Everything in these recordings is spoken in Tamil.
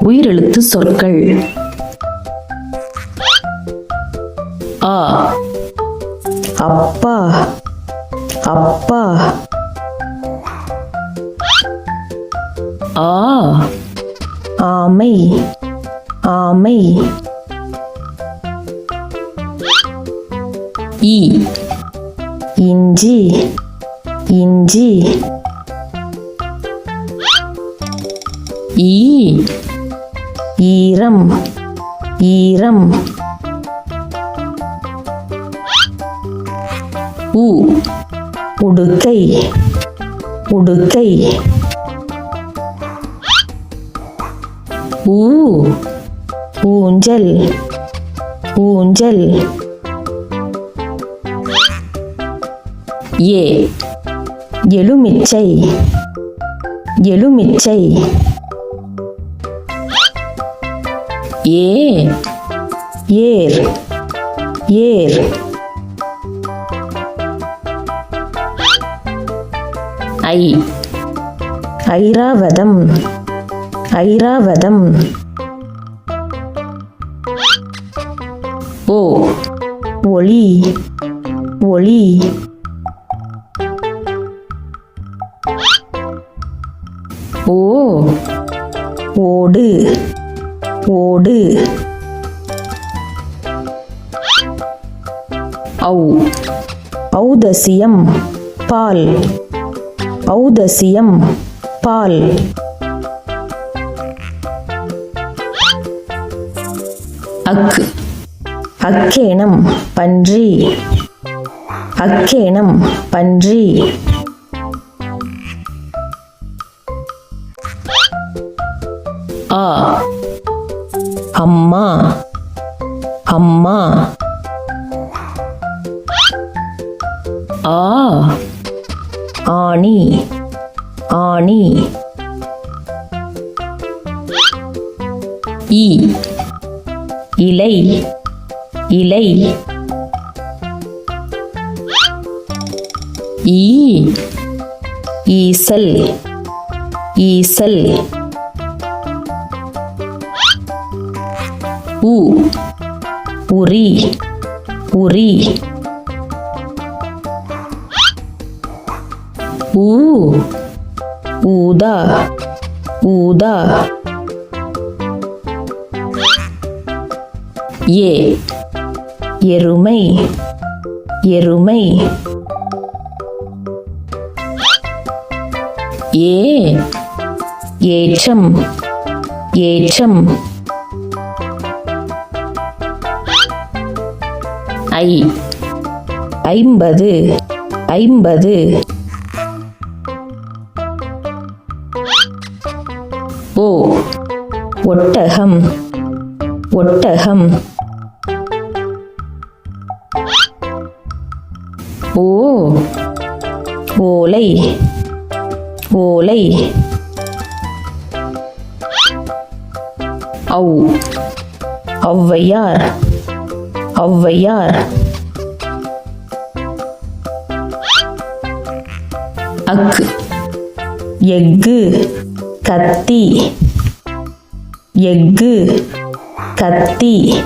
உயிரெழுத்து சொற்கள். ஆ அப்பா. அப்பா. ஆ. ஆமை. ஆமை. இ. இஞ்சி. இஞ்சி. ஈ ஈரம் ஈரம். உ உடுக்கை உடுக்கை. ஊ ஊஞ்சல் ஊஞ்சல். ஏ எலுமிச்சை எலுமிச்சை. ஏ ஏர். ஏர். ஐ. ஐராவதம். ஐராவதம். ஓ. ஒளி. ஒளி. ஓ. ஓடு. ஓடு ஔ. ஔதசியம் பால். ஔதசியம் பால். அக். அக்கேணம் பன்றி. அக்கேணம் பன்றி. ஆ. அம்மா. அம்மா. ஆ. ஆணி. ஆணி. இ. இலை. இலை. ஈ. ஈசல். ஈசல். உ உரி உரி. ஊ ஊதா ஊதா. ஏ எருமை எருமை. ஏ ஏற்றம் ஏற்றம். ஐ. ஐம்பது. ஐம்பது. ஓ. ஒட்டகம். ஒட்டகம். ஓ. ஓலை. ஓலை. ஔ. ஔவையார். ஔவையார் அக் எஃகு. கத்தி. எஃகு. கத்தி.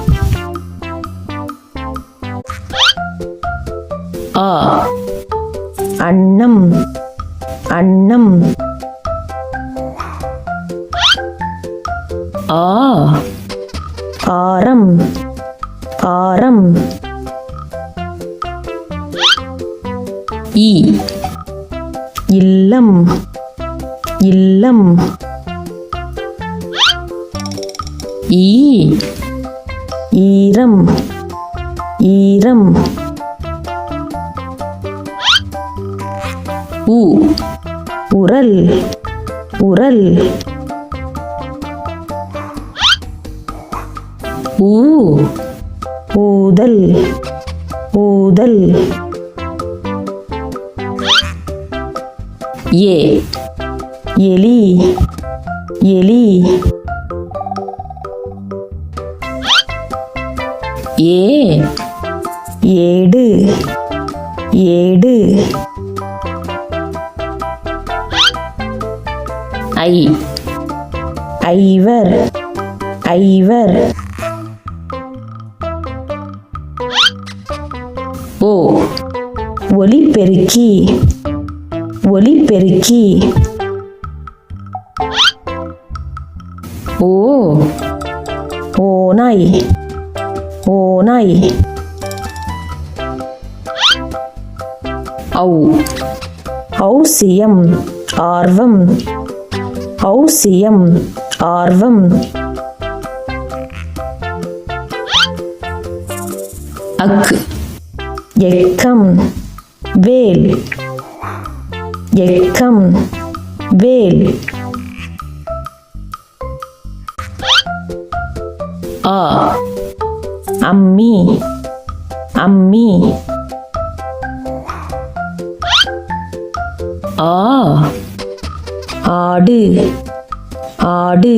ஆ. அன்னம். அன்னம். ஆ. ஆரம். ஆரம். இ. இல்லம். இல்லம். ஈ ஈரம். ஈரம். உ. உரல். உரல். ஊ ஓதல் ஓதல் ஏ எலி எலி. ஏ ஏடு ஏடு. ஐ ஐவர் ஐவர். ஓ ஒலிபெருக்கி ஒலிபெருக்கி ஓ. ஓநாய். ஓநாய். ஔ. ஔசியம் ஆர்வம். ஔசியம் ஆர்வம். அக்கு எக்கம் வேல். எக்கம் வேல். அ. அம்மி. அம்மி. ஆ. ஆடு. ஆடு.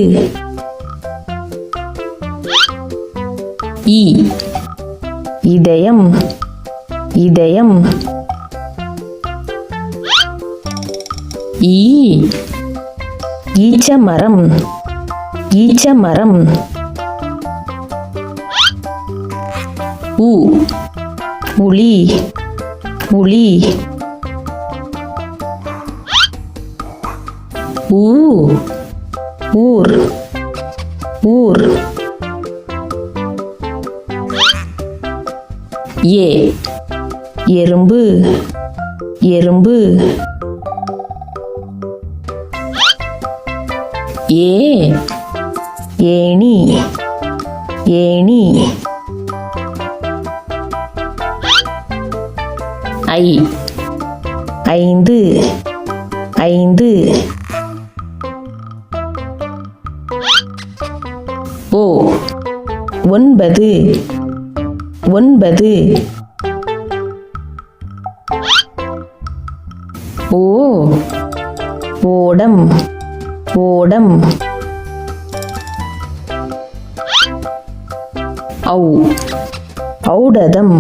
இ. இதயம். இதயம். ஈ. ஈச்ச ஈச்சமரம். ஈச்சமரம். உ. உளி. உளி. ஊ ஊர். ஊர். ஏ. எறும்பு எறும்பு. ஏ ஏணி ஏணி. ஐ ஐந்து ஐந்து. ஓ ஒன்பது ஒன்பது. ஓ ஓடம் ஓடம் ஔ. ஔடதம்.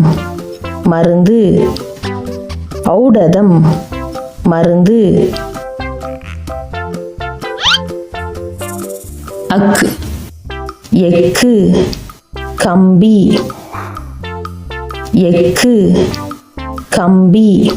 மருந்து. ஔடதம். மருந்து. அக். எக்கு. கம்பி. எக்கு. கம்பி.